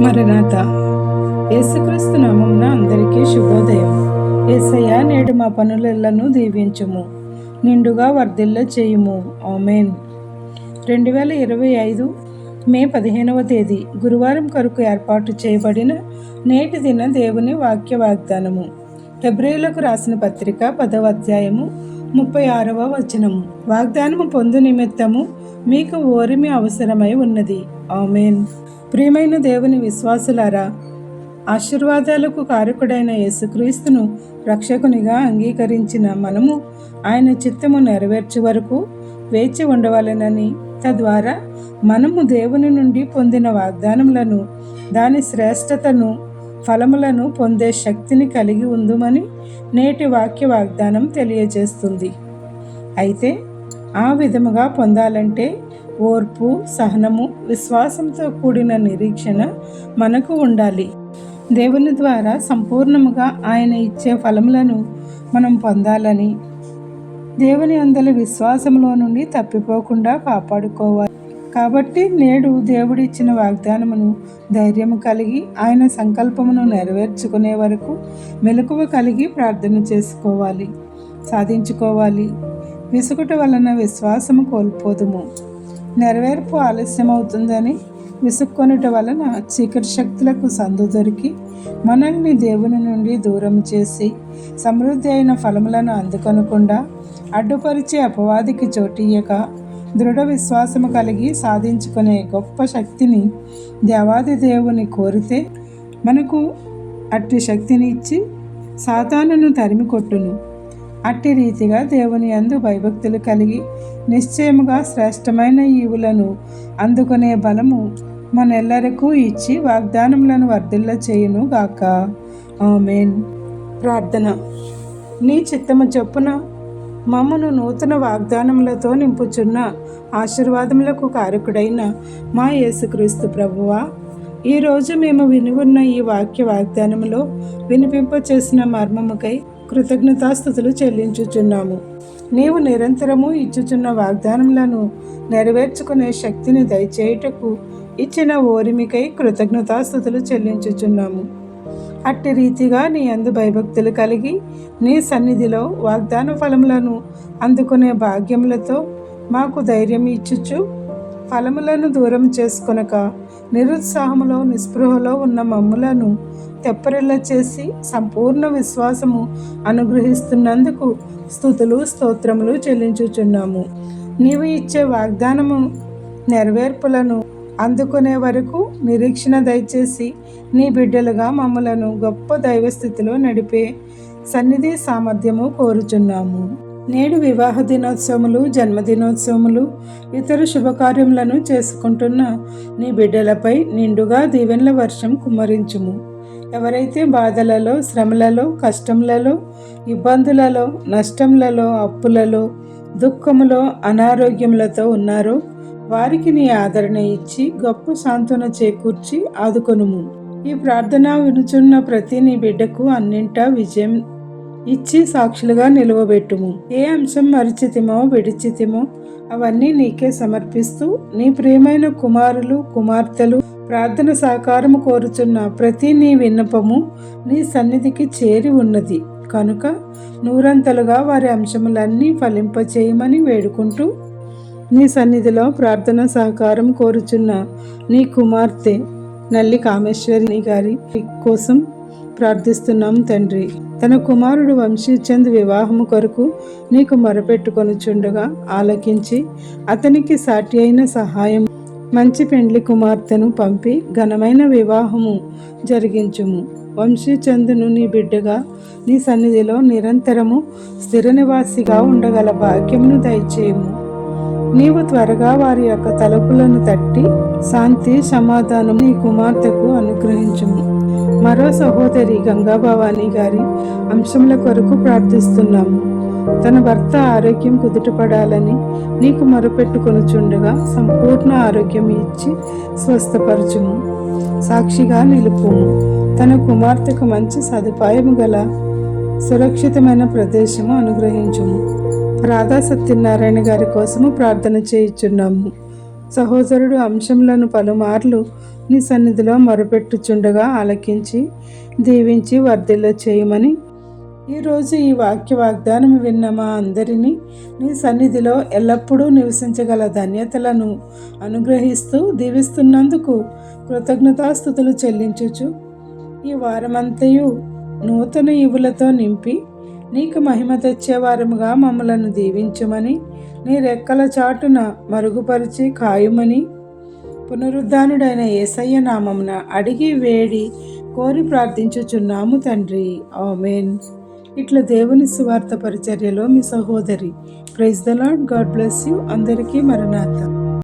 మరణాత. యేసుక్రీస్తు నామమున అందరికీ శుభోదయం. యేసయ్య నేడు మా పనులను దీవించుము. నిండుగా వర్ధిల్ల చేయుము. ఆమెన్. రెండు వేల ఇరవై ఐదు మే పదిహేనవ తేదీ గురువారం కొరకు ఏర్పాటు చేయబడిన నేటి దిన దేవుని వాక్య వాగ్దానము. ఫిబ్రవరిలకు రాసిన పత్రిక పదవ అధ్యాయము ముప్పై ఆరవ వచనము. వాగ్దానము పొందు నిమిత్తము మీకు ఓరిమి అవసరమై ఉన్నది. ఆమెన్. ప్రియమైన దేవుని విశ్వాసులారా ఆశీర్వాదాలకు కారకుడైన యేసుక్రీస్తును రక్షకునిగా అంగీకరించిన మనము ఆయన చిత్తము నెరవేర్చే వరకు వేచి ఉండవలెనని తద్వారా మనము దేవుని నుండి పొందిన వాగ్దానములను దాని శ్రేష్టతను ఫలములను పొందే శక్తిని కలిగి ఉందమని నేటి వాక్య వాగ్దానం తెలియజేస్తుంది. అయితే ఆ విధముగా పొందాలంటే ఓర్పు సహనము విశ్వాసంతో కూడిన నిరీక్షణ మనకు ఉండాలి. దేవుని ద్వారా సంపూర్ణముగా ఆయన ఇచ్చే ఫలములను మనం పొందాలని దేవుని అందరి విశ్వాసంలో నుండి తప్పిపోకుండా కాపాడుకోవాలి. కాబట్టి నేడు దేవుడిచ్చిన వాగ్దానమును ధైర్యము కలిగి ఆయన సంకల్పమును నెరవేర్చుకునే వరకు మెలకువ కలిగి ప్రార్థన చేసుకోవాలి సాధించుకోవాలి. విసుగుట వలన విశ్వాసము కోల్పోదుము. నెరవేర్పు ఆలస్యమవుతుందని విసుక్కొనుట వలన చీకటి శక్తులకు సందు దొరికి మనల్ని దేవుని నుండి దూరం చేసి సమృద్ధి అయిన ఫలములను అందుకొనకుండా అడ్డుపరిచే అపవాదికి చోటియ్యక దృఢ విశ్వాసము కలిగి సాధించుకునే గొప్ప శక్తిని దేవాది దేవుని కోరితే మనకు అట్టి శక్తిని ఇచ్చి సాతానును తరిమి కొట్టును అట్టి రీతిగా దేవుని అందు భయభక్తులు కలిగి నిశ్చయముగా శ్రేష్టమైన ఈవులను అందుకునే బలము మనెల్లరికూ ఇచ్చి వాగ్దానములను వర్ధిల్ల చేయును గాక. ఆమెన్. ప్రార్థన. నీ చిత్తము చొప్పున మమ్మను నూతన వాగ్దానములతో నింపుచున్న ఆశీర్వాదములకు కారకుడైన మా యేసుక్రీస్తు ప్రభువా ఈరోజు మేము విని ఈ వాక్య వాగ్దానములో వినిపింపచేసిన మర్మముకై కృతజ్ఞతాస్థుతులు చెల్లించుచున్నాము. నీవు నిరంతరము ఇచ్చుచున్న వాగ్దానములను నెరవేర్చుకునే శక్తిని దయచేయుటకు ఇచ్చిన ఓరిమికై కృతజ్ఞతాస్థుతులు చెల్లించుచున్నాము. అట్టి రీతిగా నీ అందు భయభక్తులు కలిగి నీ సన్నిధిలో వాగ్దాన ఫలములను అందుకునే భాగ్యములతో మాకు ధైర్యం ఇచ్చుచు ఫలములను దూరం చేసుకొనక నిరుత్సాహంలో నిస్పృహలో ఉన్న మమ్ములను తెప్పరిల్ల చేసి సంపూర్ణ విశ్వాసము అనుగ్రహిస్తున్నందుకు స్థుతులు స్తోత్రములు చెల్లించుచున్నాము. నీవు ఇచ్చే వాగ్దానము నెరవేర్పులను అందుకునే వరకు నిరీక్షణ దయచేసి నీ బిడ్డలుగా మమ్మలను గొప్ప దైవస్థితిలో నడిపే సన్నిధి సామర్థ్యము కోరుచున్నాము. నేడు వివాహ దినోత్సవములు జన్మదినోత్సవములు ఇతర శుభకార్యములను చేసుకుంటున్న నీ బిడ్డలపై నిండుగా దీవెనల వర్షం కుమ్మరించుము. ఎవరైతే బాధలలో శ్రమలలో కష్టములలో ఇబ్బందులలో నష్టములలో అప్పులలో దుఃఖములో అనారోగ్యములతో ఉన్నారో వారికి నీ ఆదరణ ఇచ్చి గొప్ప సాంత్వన చేకూర్చి ఆదుకొనుము. ఈ ప్రార్థన వినుచున్న ప్రతి నీ బిడ్డకు అన్నింటా విజయం ఇచ్చి సాక్షులుగా నిలువబెట్టుము. ఏ అంశం మరిచితిమో విడిచితిమో అవన్నీ నీకే సమర్పిస్తూ నీ ప్రియమైన కుమారులు కుమార్తెలు ప్రార్థన సహకారము కోరుచున్న ప్రతి నీ విన్నపము నీ సన్నిధికి చేరి ఉన్నది. కనుక నూరంతలుగా వారి అంశములన్నీ ఫలింపచేయమని వేడుకుంటూ నీ సన్నిధిలో ప్రార్థన సహకారం కోరుచున్న నీ కుమార్తె నల్లి కామేశ్వరి గారి కోసం ప్రార్థిస్తున్నాం తండ్రి. తన కుమారుడు వంశీచంద్ వివాహము కొరకు నీకు మొరపెట్టుకొనుచుండగా ఆలకించి అతనికి సాటి అయిన సహాయం మంచి పెండ్లి కుమార్తెను పంపి ఘనమైన వివాహము జరిగించుము. వంశీచందును నీ బిడ్డగా నీ సన్నిధిలో నిరంతరము స్థిర నివాసిగా ఉండగల భాగ్యమును దయచేయము. నీవు త్వరగా వారి యొక్క తలుపులను తట్టి శాంతి సమాధానం నీ కుమార్తెకు అనుగ్రహించుము. మరో సహోదరి గంగా భవానీ గారి అంశముల కొరకు ప్రార్థిస్తున్నాము. తన భర్త ఆరోగ్యం కుదుటపడాలని నీకు మొరపెట్టుకొనుచుండగా సంపూర్ణ ఆరోగ్యం ఇచ్చి స్వస్థపరచుము. సాక్షిగా నిలుపుము. తన కుమార్తెకు మంచి సదుపాయము గల సురక్షితమైన ప్రదేశము అనుగ్రహించుము. రాధా సత్యనారాయణ గారి కోసము ప్రార్థన చేయుచున్నాము. సహోదరుడు అంశంలను పలుమార్లు నీ సన్నిధిలో మొరపెట్టుచుండగా ఆలకించి దీవించి వర్ధిల్ల చేయమని. ఈరోజు ఈ వాక్య వాగ్దానం విన్న మా అందరినీ నీ సన్నిధిలో ఎల్లప్పుడూ నివసించగల ధన్యతలను అనుగ్రహిస్తూ దీవిస్తున్నందుకు కృతజ్ఞతాస్థుతులు చెల్లించుచు. ఈ వారమంతయు నూతన ఇవులతో నింపి నీకు మహిమ తెచ్చే వారముగా మమ్మలను దీవించమని నీ రెక్కల చాటున మరుగుపరిచి కాయుమని. పునరుద్ధానుడైన ఏసయ్య నామమున అడిగి వేడి కోరి ప్రార్థించుచున్నాము తండ్రి. ఆమెన్. ఇట్లా దేవుని సువార్త పరిచర్యలో మీ సహోదరి. Praise the Lord God bless you. అందరికీ మరణార్థం.